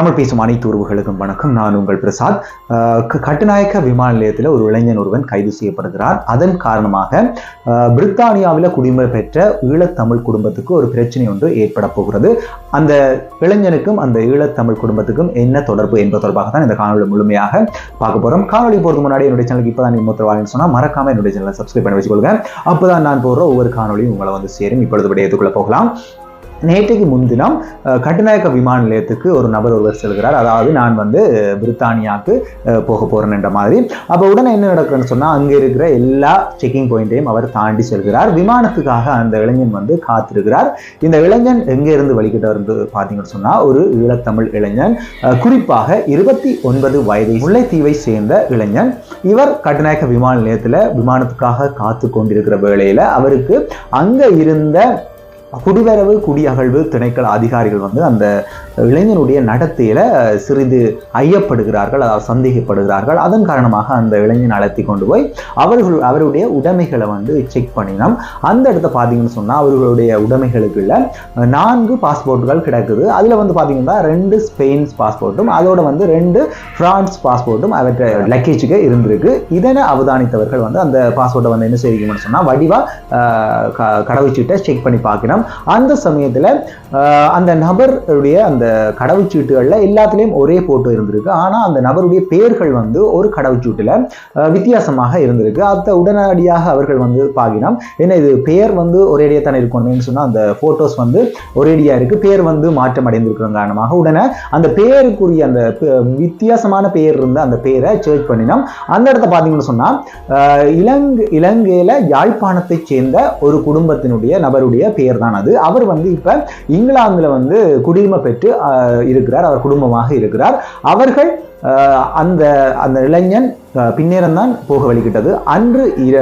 தமிழ் பேசும் அனைத்து உறவுகளுக்கும் வணக்கம். நான் உங்கள் பிரசாத். கட்டுநாயக்க விமான நிலையத்தில் ஒரு இளைஞன் ஒருவன் கைது செய்யப்படுகிறார். அதன் காரணமாக பிரித்தானியாவில் குடிமை பெற்ற ஈழத்தமிழ் குடும்பத்துக்கு ஒரு பிரச்சனை ஒன்று ஏற்பட போகிறது. அந்த இளைஞனுக்கும் அந்த ஈழத்தமிழ் குடும்பத்துக்கும் என்ன தொடர்பு என்பது தொடர்பாக தான் இந்த காணொலி முழுமையாக பார்க்க போகிறோம் காணொலி போகிறது முன்னாடி என்னுடைய சேனலுக்கு இப்பதான் நீ மூத்தர் வாழ்ன்னு சொன்னால் மறக்காமல் என்னுடைய சேனலை சப்ஸ்கிரைப் பண்ணி வச்சுக்கொள்ளுங்க அப்பதான் நான் போடுற ஒவ்வொரு காணொலியும் உங்களை வந்து சேரும். இப்பொழுது விடயத்துக்குள்ள போகலாம். நேற்றைக்கு முன்தினம் கட்டுநாயக்க விமான நிலையத்துக்கு ஒரு நபர் ஒருவர் செல்கிறார். அதாவது நான் வந்து பிரித்தானியாவுக்கு போக போறேன் என்ற மாதிரி. அப்போ உடனே என்ன நடக்குதுன்னு சொன்னால் அங்கே இருக்கிற எல்லா செக்கிங் பாயிண்ட்டையும் அவர் தாண்டி செல்கிறார். விமானத்துக்காக அந்த இளைஞன் வந்து காத்திருக்கிறார். இந்த இளைஞன் எங்கே இருந்து வழிகிட்டவர் பார்த்தீங்கன்னு சொன்னால் ஒரு ஈழத்தமிழ் இளைஞன் குறிப்பாக இருபத்தி ஒன்பது வயதை முல்லைத்தீவை சேர்ந்த இளைஞன். இவர் கட்டுநாயக்க விமான நிலையத்தில் விமானத்துக்காக காத்து கொண்டிருக்கிற வேளையில் அவருக்கு அங்கே இருந்த குடிவரவு குடியகழ்வு திணைக்கள அதிகாரிகள் வந்து அந்த இளைஞனுடைய நடத்தையில் சிறிது ஐயப்படுகிறார்கள் அதாவது சந்தேகப்படுகிறார்கள். அதன் காரணமாக அந்த இளைஞன் அழைத்தி கொண்டு போய் அவர்கள் அவருடைய உடைமைகளை வந்து செக் பண்ணினோம் அந்த இடத்த பார்த்தீங்கன்னு சொன்னால் அவர்களுடைய உடைமைகளுக்குள்ள நான்கு பாஸ்போர்ட்டுகள் கிடக்குது. அதில் வந்து பார்த்தீங்கன்னா ரெண்டு ஸ்பெயின் பாஸ்போர்ட்டும் அதோட வந்து ரெண்டு ஃப்ரான்ஸ் பாஸ்போர்ட்டும் அவற்றை லக்கேஜுக்கு இருந்திருக்கு. இதனை அவதானித்தவர்கள் வந்து அந்த பாஸ்போர்ட்டை வந்து என்ன செய்வீங்கன்னு சொன்னால் வடிவாக க- கடவுச்சீட்டை செக் பண்ணி பார்க்கணும். அந்த சமயத்துல அந்த நபருடைய அந்த கடவுச்சீட்டுகள்ல எல்லாத்துலேயும் ஒரே போட்டோ இருந்திருக்கு. ஆனா அந்த நபருடைய பெயர்கள் வந்து ஒரு கடவுச்சீட்டுல வித்தியாசமாக இருந்திருக்கு. அதை உடனடியாக அவர்கள் வந்து பார்க்கணும் ஏன்னா இது பெயர் வந்து ஒரேடியாக தானே இருக்கணும்னு சொன்னா அந்த போட்டோஸ் வந்து ஒரேடியா இருக்கு. பேர் வந்து மாற்றம் அடைந்திருக்கிற காரணமாக. உடனே அந்த பெயருக்குரிய அந்த வித்தியாசமான பெயர் இருந்த அந்த பெயரை சர்ச் பண்ணினோம். அந்த இடத்த பார்த்தீங்கன்னு சொன்னா இலங்கை இலங்கையில் யாழ்ப்பாணத்தை சேர்ந்த ஒரு குடும்பத்தினுடைய நபருடைய பெயர் தான். ஆனது அவர் வந்து இப்ப இங்கிலாந்துல வந்து குடியுரிமை பெற்று இருக்கிறார். அவர் குடும்பமாக இருக்கிறார். அவர்கள் அந்த அந்த இளைஞன் ஆஹ், பின்னேரம் தான் போக வழிகிட்டது. அன்று காலையில்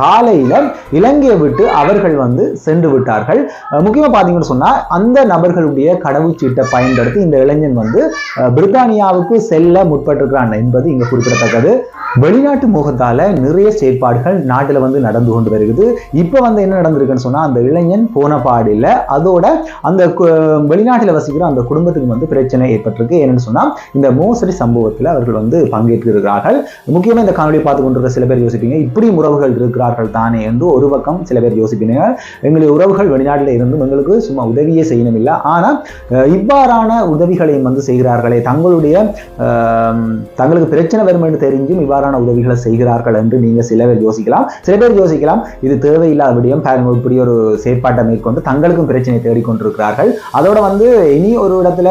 காலையில இலங்கையை விட்டு அவர்கள் வந்து சென்று விட்டார்கள். முக்கியமாக பார்த்தீங்கன்னு சொன்னால் சொன்னா அந்த நபர்களுடைய கடவுச்சீட்டை பயன்படுத்தி இந்த இளைஞன் வந்து பிரித்தானியாவுக்கு செல்ல முற்பட்டிருக்கிறான் என்பது இங்க குறிப்பிடத்தக்கது. வெளிநாட்டு முகத்தால நிறைய செயற்பாடுகள் நாட்டில் வந்து நடந்து கொண்டு வருகிறது. இப்ப வந்து என்ன நடந்திருக்குன்னு சொன்னா அந்த இளைஞன் போன பாடில்ல அதோட அந்த வெளிநாட்டில் வசிக்கிற அந்த குடும்பத்துக்கு வந்து பிரச்சனை ஏற்பட்டிருக்கு. என்னன்னு சொன்னால் இந்த மோசடி சம்பவத்தில் அவர்கள் வந்து பங்கேற்றிருக்கிறார்கள். முக்கியமாக இந்த காணொலியை பார்த்து கொண்டிருக்கிற சில பேர் யோசிப்பீங்க இப்படி உறவுகள் இருக்கிறார்கள் தானே என்று ஒரு பக்கம் சில பேர் யோசிப்பீங்க. எங்களுடைய உறவுகள் வெளிநாட்டில் இருந்தும் எங்களுக்கு சும்மா உதவியே செய்யணும் இல்லை. ஆனால் இவ்வாறான உதவிகளையும் வந்து செய்கிறார்களே தங்களுடைய தங்களுக்கு பிரச்சனை வரும் என்று தெரிஞ்சும் இவ்வாறான உதவிகளை செய்கிறார்கள் என்று நீங்கள் சில பேர் யோசிக்கலாம். சில பேர் யோசிக்கலாம் இது தேவையில்லாத விடயம் பாருங்க இப்படி ஒரு செயற்பாட்டை மேற்கொண்டு தங்களுக்கும் பிரச்சனை தேடிக்கொண்டிருக்கிறார்கள். அதோட வந்து இனி ஒரு இடத்துல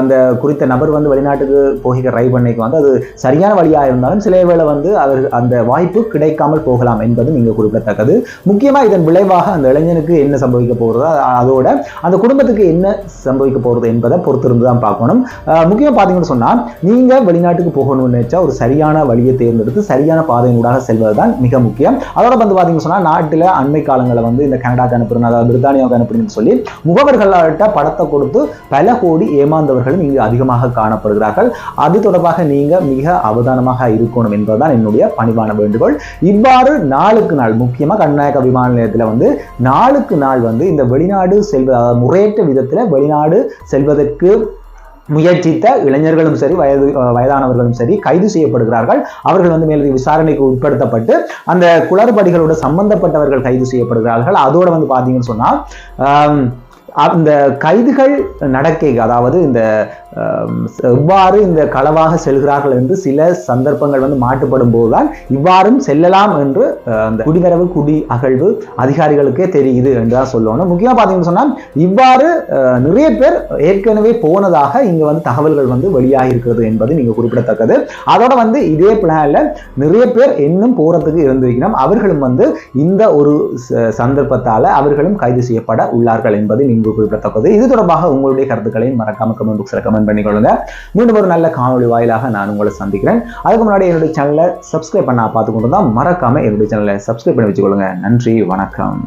அந்த குறித்த நபர் வந்து வெளிநாட்டுக்கு போக போகிற ட்ரை பண்ணிக்கு வந்து அது சரியான வழியாக இருந்தாலும் சில வேளை வந்து அவர் அந்த வாய்ப்பு கிடைக்காமல் போகலாம் என்பது நீங்க குறிப்பிடத்தக்கது. முக்கியமாக இதன் விளைவாக அந்த இளைஞனுக்கு என்ன சம்பவிக்க போகிறதோ அதோட அந்த குடும்பத்துக்கு என்ன சம்பவிக்க போகிறது என்பதை பொறுத்திருந்து தான் பார்க்கணும் முக்கியமாக பார்த்தீங்கன்னு சொன்னால் நீங்கள் வெளிநாட்டுக்கு போகணும்னு நினைச்சா ஒரு சரியான வழியை தேர்ந்தெடுத்து சரியான பாதையினூடாக செல்வது தான் மிக முக்கியம். அதோட வந்து பார்த்தீங்கன்னு சொன்னால் நாட்டில் அண்மை காலங்களில் வந்து இந்த கனடாக்கு அனுப்புறேன் அதாவது பிரித்தானியாவுக்கு அனுப்புறேன்னு சொல்லி முகவர்கள்ட்ட படத்தை கொடுத்து பல கோடி ஏமாந்தவர்களும் இங்கு அதிகமாக காணப்படுகிறார்கள். அது தொடர்பாக நீங்க மிக அவதானமாக இருக்கணும் என்பதுதான் என்னுடைய பணிவான வேண்டுகோள். இவ்வாறு நாளுக்கு நாள் முக்கியமாக கர்நாடக விமான நிலையத்தில் வந்து நாளுக்கு நாள் வந்து இந்த வெளிநாடு செல்வ முறையற்ற விதத்தில் வெளிநாடு செல்வதற்கு முயற்சித்த இளைஞர்களும் சரி வயது வயதானவர்களும் சரி கைது செய்யப்படுகிறார்கள். அவர்கள் வந்து மேலதிக விசாரணைக்கு உட்படுத்தப்பட்டு அந்த குளறுபடிகளோட சம்பந்தப்பட்டவர்கள் கைது செய்யப்படுகிறார்கள். அதோட வந்து பார்த்தீங்கன்னு சொன்னால் அந்த கைதுகள் நடக்கை அதாவது இந்த எவ்வாறு இந்த களவாக செல்கிறார்கள் என்று சில சந்தர்ப்பங்கள் வந்து மாட்டுப்படும் போதுதான் இவ்வாறும் செல்லலாம் என்று அந்த குடிவரவு குடி அகழ்வு அதிகாரிகளுக்கே தெரியுது என்று தான் சொல்லணும். முக்கியமாக பார்த்தீங்கன்னு சொன்னால் இவ்வாறு நிறைய பேர் ஏற்கனவே போனதாக இங்கே வந்து தகவல்கள் வந்து வெளியாகி இருக்கிறது என்பது நீங்க குறிப்பிடத்தக்கது. அதோட வந்து இதே பிளானில் நிறைய பேர் இன்னும் போறதுக்கு இருந்திருக்கணும். அவர்களும் வந்து இந்த ஒரு ச- சந்தர்ப்பத்தால அவர்களும் கைது செய்யப்பட உள்ளார்கள் என்பது நீங்கள் குறிப்பிடத்தக்கது. இது தொடர்பாக உங்களுடைய கருத்துக்களையும் மறக்காம கமெண்ட் பாக்ஸ்ல கமெண்ட் பண்ணிக்கொள்ளுங்க. மீண்டும் ஒரு நல்ல காணொலி வாயிலாக நான் உங்களை சந்திக்கிறேன். அதுக்கு முன்னாடி என்னுடைய சேனலை சப்ஸ்கிரைப் பண்ணா பார்த்து கொண்டு தான் மறக்காம என்னுடைய சேனலை சப்ஸ்கிரைப் பண்ணி வச்சுக்கொள்ளுங்க. நன்றி வணக்கம்.